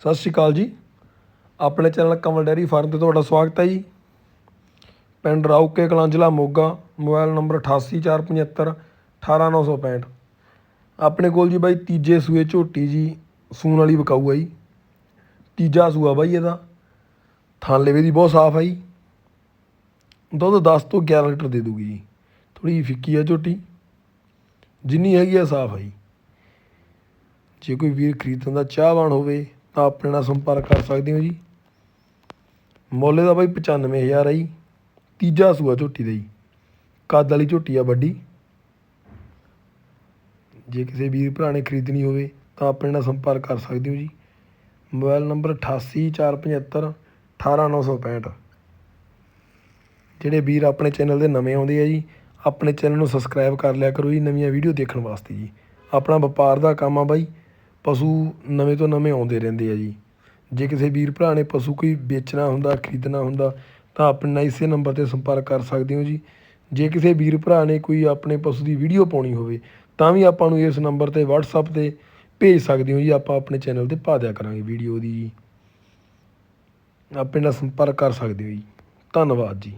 ਸਤਿ ਸ਼੍ਰੀ ਅਕਾਲ ਜੀ। ਆਪਣੇ ਚੈਨਲ ਕਮਲ ਡੈਰੀ ਫਾਰਮ ਤੇ ਤੁਹਾਡਾ ਸਵਾਗਤ ਹੈ ਜੀ। ਪਿੰਡ ਰਾਊਕੇ ਕਲਾਂ ਜ਼ਿਲ੍ਹਾ ਮੋਗਾ, ਮੋਬਾਈਲ ਨੰਬਰ 8845 18965 ਆਪਣੇ ਕੋਲ ਜੀ ਬਾਈ ਤੀਜੇ ਸੂਏ ਝੋਟੀ ਜੀ, ਸੂਣ ਵਾਲੀ ਵਿਕਾਊ ਆ ਜੀ। ਤੀਜਾ ਸੂਆ ਬਾਈ ਇਹਦਾ। ਥਾਂ ਲੇਵੇ ਦੀ ਬਹੁਤ ਸਾਫ਼ ਆ ਜੀ। ਦੁੱਧ 10 ਤੋਂ 11 ਲੀਟਰ ਦੇ ਦੂਗੀ ਜੀ। ਥੋੜੀ ਫਿੱਕੀ ਆ ਝੋਟੀ। ਜਿੰਨੀ ਹੈਗੀ ਆ ਸਾਫ਼ ਆ ਜੀ। ਜੇ ਕੋਈ ਵੀਰ ਖਰੀਦਣ ਦਾ ਚਾਹਵਾਨ ਹੋਵੇ ਤਾਂ ਆਪਣੇ ਨਾਲ ਸੰਪਰਕ ਕਰ ਸਕਦੇ ਹੋ ਜੀ। ਮੁੱਲ ਦਾ ਬਾਈ 95000 ਹੈ ਜੀ। ਤੀਜਾ ਸੂਆ ਝੋਟੀ ਦਾ ਜੀ। ਕੱਦ ਵਾਲੀ ਝੋਟੀ ਆ ਵੱਡੀ। ਜੇ ਕਿਸੇ ਵੀਰ ਭਰਾ ਨੇ ਖਰੀਦਣੀ ਹੋਵੇ ਤਾਂ ਆਪਣੇ ਨਾਲ ਸੰਪਰਕ ਕਰ ਸਕਦੇ ਹੋ ਜੀ। ਮੋਬਾਈਲ ਨੰਬਰ 8845 18965 ਜਿਹੜੇ ਵੀਰ ਆਪਣੇ ਚੈਨਲ ਦੇ ਨਵੇਂ ਆਉਂਦੇ ਆ ਜੀ, ਆਪਣੇ ਚੈਨਲ ਨੂੰ ਸਬਸਕ੍ਰਾਈਬ ਕਰ ਲਿਆ ਕਰੋ ਜੀ ਨਵੀਆਂ ਵੀਡੀਓ ਦੇਖਣ ਵਾਸਤੇ ਜੀ। ਆਪਣਾ ਵਪਾਰ ਦਾ ਕੰਮ ਆ ਬਾਈ। ਪਸ਼ੂ ਨਵੇਂ ਤੋਂ ਨਵੇਂ ਆਉਂਦੇ ਰਹਿੰਦੇ ਆ ਜੀ। ਜੇ ਕਿਸੇ ਵੀਰ ਭਰਾ ਨੇ ਪਸ਼ੂ ਕੋਈ ਵੇਚਣਾ ਹੁੰਦਾ, ਖਰੀਦਣਾ ਹੁੰਦਾ, ਤਾਂ ਆਪਣੇ ਨਾਲ ਇਸੇ ਨੰਬਰ ਤੇ ਸੰਪਰਕ ਕਰ ਸਕਦੇ ਹੋ ਜੀ। ਜੇ ਕਿਸੇ ਵੀਰ ਭਰਾ ਨੇ ਕੋਈ ਆਪਣੇ ਪਸ਼ੂ ਦੀ ਵੀਡੀਓ ਪਾਉਣੀ ਹੋਵੇ, ਤਾਂ ਵੀ ਆਪਾਂ ਨੂੰ ਇਸ ਨੰਬਰ ਤੇ ਵਟਸਐਪ ਤੇ ਭੇਜ ਸਕਦੇ ਹੋ ਜੀ। ਆਪਾਂ ਆਪਣੇ ਚੈਨਲ ਤੇ ਪਾ ਦਿਆ ਕਰਾਂਗੇ ਵੀਡੀਓ ਦੀ ਜੀ। ਆਪਣੇ ਨਾਲ ਸੰਪਰਕ ਕਰ ਸਕਦੇ ਹੋ ਜੀ। ਧੰਨਵਾਦ ਜੀ।